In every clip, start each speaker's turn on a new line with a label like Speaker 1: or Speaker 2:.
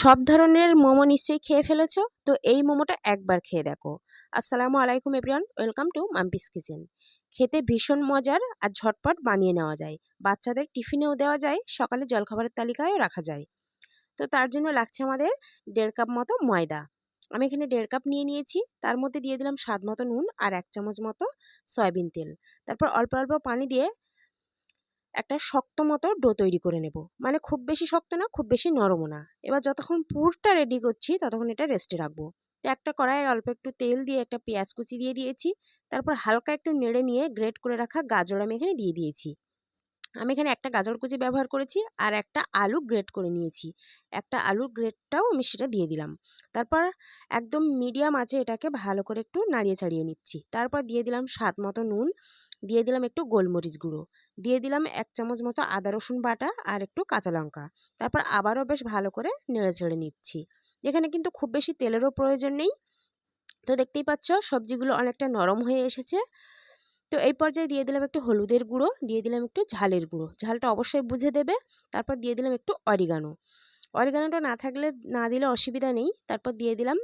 Speaker 1: সব ধরনের মোমো নিশ্চয়ই খেয়ে ফেলেছো? তো এই মোমোটা একবার খেয়ে দেখো। আসসালামু আলাইকুম everyone, welcome to Mampi's kitchen. খেতে ভীষণ মজার আর ঝটপট বানিয়ে নেওয়া যায়। বাচ্চাদের টিফিনেও দেওয়া যায়, সকালে জলখাবারের তালিকায়ও রাখা যায়। তো তার জন্য লাগছে আমাদের দেড় কাপ মতো ময়দা। আমি এখানে দেড় কাপ নিয়ে নিয়েছি, তার মধ্যে দিয়ে দিলাম স্বাদ মতো নুন আর এক চামচ মতো সয়াবিন তেল। তারপর অল্প অল্প পানি দিয়ে একটা শক্ত মতো ডো তৈরি করে নেব। মানে খুব বেশি শক্ত না, খুব বেশি নরমও না। এবার যতক্ষণ পুরটা রেডি করছি, ততক্ষণ এটা রেস্টে রাখব। তো একটা কড়াইয়ে অল্প একটু তেল দিয়ে একটা পেঁয়াজ কুচি দিয়ে দিয়েছি। তারপর হালকা একটু নেড়ে নিয়ে গ্রেট করে রাখা গাজর আমি এখানে দিয়ে দিয়েছি। আমি এখানে একটা গাজর কুচি ব্যবহার করেছি আর একটা আলু গ্রেট করে নিয়েছি। একটা আলুর গ্রেটটাও আমি সেটা দিয়ে দিলাম। তারপর একদম মিডিয়াম আছে এটাকে ভালো করে একটু নাড়িয়ে চাড়িয়ে নিচ্ছি। তারপর দিয়ে দিলাম স্বাদ মতো নুন, দিয়ে দিলাম একটু গোলমরিচ গুঁড়ো, দিয়ে দিলাম এক চামচ মতো আদা রসুন বাটা আর একটু কাঁচা লঙ্কা। তারপর আবারও বেশ ভালো করে নেড়ে চেড়ে নিচ্ছি। এখানে কিন্তু খুব বেশি তেলেরও প্রয়োজন নেই। তো দেখতেই পাচ্ছ সবজিগুলো অনেকটা নরম হয়ে এসেছে। তো এই পর্যায়ে দিয়ে দিলাম একটু হলুদের গুঁড়ো, দিয়ে দিলাম একটু ঝালের গুঁড়ো। ঝালটা অবশ্যই বুঝে দেবে। তারপর দিয়ে দিলাম একটু অরিগানো। অরিগানোটা না থাকলে, না দিলে অসুবিধা নেই। তারপর দিয়ে দিলাম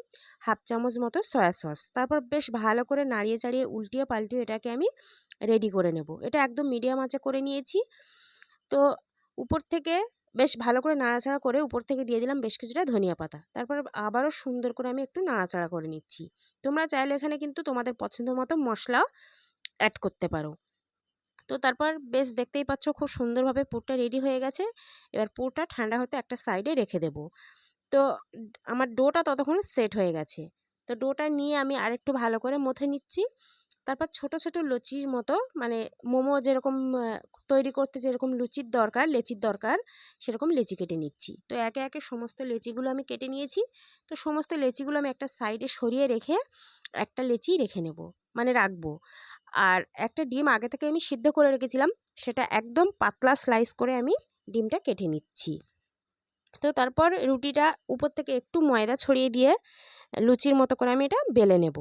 Speaker 1: হাফ চামচ মতো সয়া সস। তারপর বেশ ভালো করে নাড়িয়ে চাড়িয়ে উল্টিয়ে পাল্টিয়ে এটাকে আমি রেডি করে নেব। এটা একদম মিডিয়াম আঁচে করে নিয়েছি। তো উপর থেকে বেশ ভালো করে নাড়াচাড়া করে উপর থেকে দিয়ে দিলাম বেশ কিছুটা ধনিয়া পাতা। তারপর আবারও সুন্দর করে আমি একটু নাড়াচাড়া করে নিচ্ছি। তোমরা চাইলে এখানে কিন্তু তোমাদের পছন্দ মতো মশলা অ্যাড করতে পারো। তো তারপর বেশ দেখতেই পাচ্ছ খুব সুন্দরভাবে পুরটা রেডি হয়ে গেছে। এবার পুরটা ঠান্ডা হতে একটা সাইডে রেখে দেব। তো আমার ডোটা ততক্ষণ সেট হয়ে গেছে। তো ডোটা নিয়ে আমি আরেকটু ভালো করে মথে নিচ্ছি। তারপর ছোট ছোট লুচির মতো মানে মোমো যেরকম তৈরি করতে যেরকম লুচির দরকার, লেচির দরকার, সেরকম লেচি কেটে নিচ্ছি। তো একে একে সমস্ত লেচিগুলো আমি কেটে নিয়েছি। তো সমস্ত লেচিগুলো আমি একটা সাইডে সরিয়ে রেখে একটা লেচি রেখে নেব মানে রাখব। আর একটা ডিম আগে থেকে আমি সিদ্ধ করে রেখেছিলাম, সেটা একদম পাতলা স্লাইস করে আমি ডিমটা কেটে নিচ্ছি। তো তারপর রুটিটা উপর থেকে একটু ময়দা ছড়িয়ে দিয়ে লুচির মতো করে আমি এটা বেলে নেব।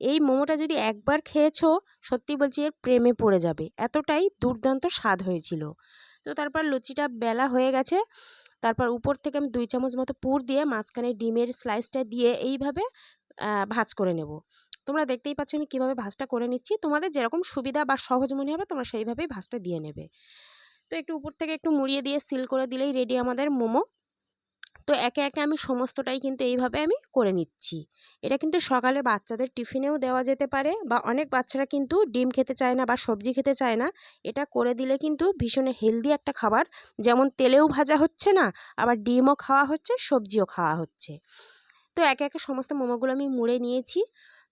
Speaker 1: এই মোমোটা যদি একবার খেয়েছো, সত্যি বলছি এর প্রেমে পড়ে যাবে। এতটাই দুর্দান্ত স্বাদ হয়েছিল। তো তারপর লুচিটা বেলা হয়ে গেছে, তারপর উপর থেকে আমি দুই চামচ মতো পুর দিয়ে মাঝখানে ডিমের স্লাইসটা দিয়ে এইভাবে ভাজ করে নেব। তোমরা দেখতেই পাচ্ছ আমি কীভাবে ভাজটা করে নিচ্ছি। তোমাদের যেরকম সুবিধা বা সহজ মনে হবে, তোমরা সেইভাবেই ভাজটা দিয়ে নেবে। তো একটু উপর থেকে একটু মুড়িয়ে দিয়ে সিল করে দিলেই রেডি আমাদের মোমো। তো একে একে আমি সমস্তটাই কিন্তু এইভাবে আমি করে নিচ্ছি। এটা কিন্তু সকালে বাচ্চাদের টিফিনেও দেওয়া যেতে পারে বা অনেক বাচ্চারা কিন্তু ডিম খেতে চায় না বা সবজি খেতে চায় না। এটা করে দিলে কিন্তু ভীষণ হেলদি একটা খাবার। যেমন তেলেও ভাজা হচ্ছে না, আবার ডিমও খাওয়া হচ্ছে, সবজিও খাওয়া হচ্ছে। তো একে একে সমস্ত মোমোগুলো আমি মুড়ে নিয়েছি।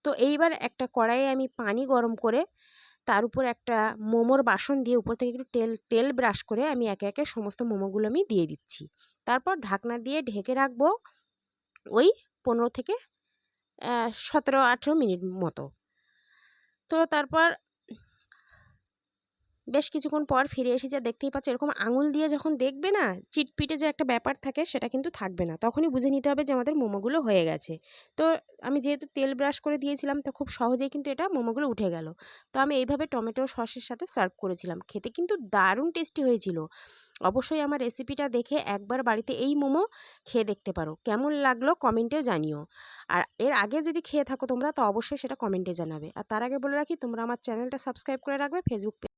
Speaker 1: তো এইবার একটা কড়াইয়ে আমি পানি গরম করে তার উপর একটা মোমোর বাসন দিয়ে উপর থেকে একটু তেল তেল ব্রাশ করে আমি একে একে সমস্ত মোমোগুলো আমি দিয়ে দিচ্ছি। তারপর ঢাকনা দিয়ে ঢেকে রাখব ওই পনেরো থেকে সতেরো আঠেরো মিনিট মতো। তো তারপর বেশ কিছুক্ষণ পর ফিরে এসে যা দেখতেই পাচ্ছ, এরকম আঙুল দিয়ে যখন দেখবে না, চিটপিটে যে একটা ব্যাপার থাকে সেটা কিন্তু থাকবে না। তখনই বুঝে নিতে হবে যে আমাদের মোমোগুলো হয়ে গেছে। তো আমি যেহেতু তেল ব্রাশ করে দিয়েছিলাম, তো খুব সহজেই কিন্তু এটা মোমোগুলো উঠে গেল। তো আমি এইভাবে টমেটো সসের সাথে সার্ভ করেছিলাম। খেতে কিন্তু দারুণ টেস্টি হয়েছিল। অবশ্যই আমার রেসিপিটা দেখে একবার বাড়িতে এই মোমো খেয়ে দেখতে পারো। কেমন লাগল কমেন্টেও জানিও। আর এর আগে যদি খেয়ে থাকো তোমরা, তো অবশ্যই সেটা কমেন্টে জানাবে। আর তার আগে বলে রাখি, তোমরা আমার চ্যানেলটা সাবস্ক্রাইব করে রাখবে, ফেসবুক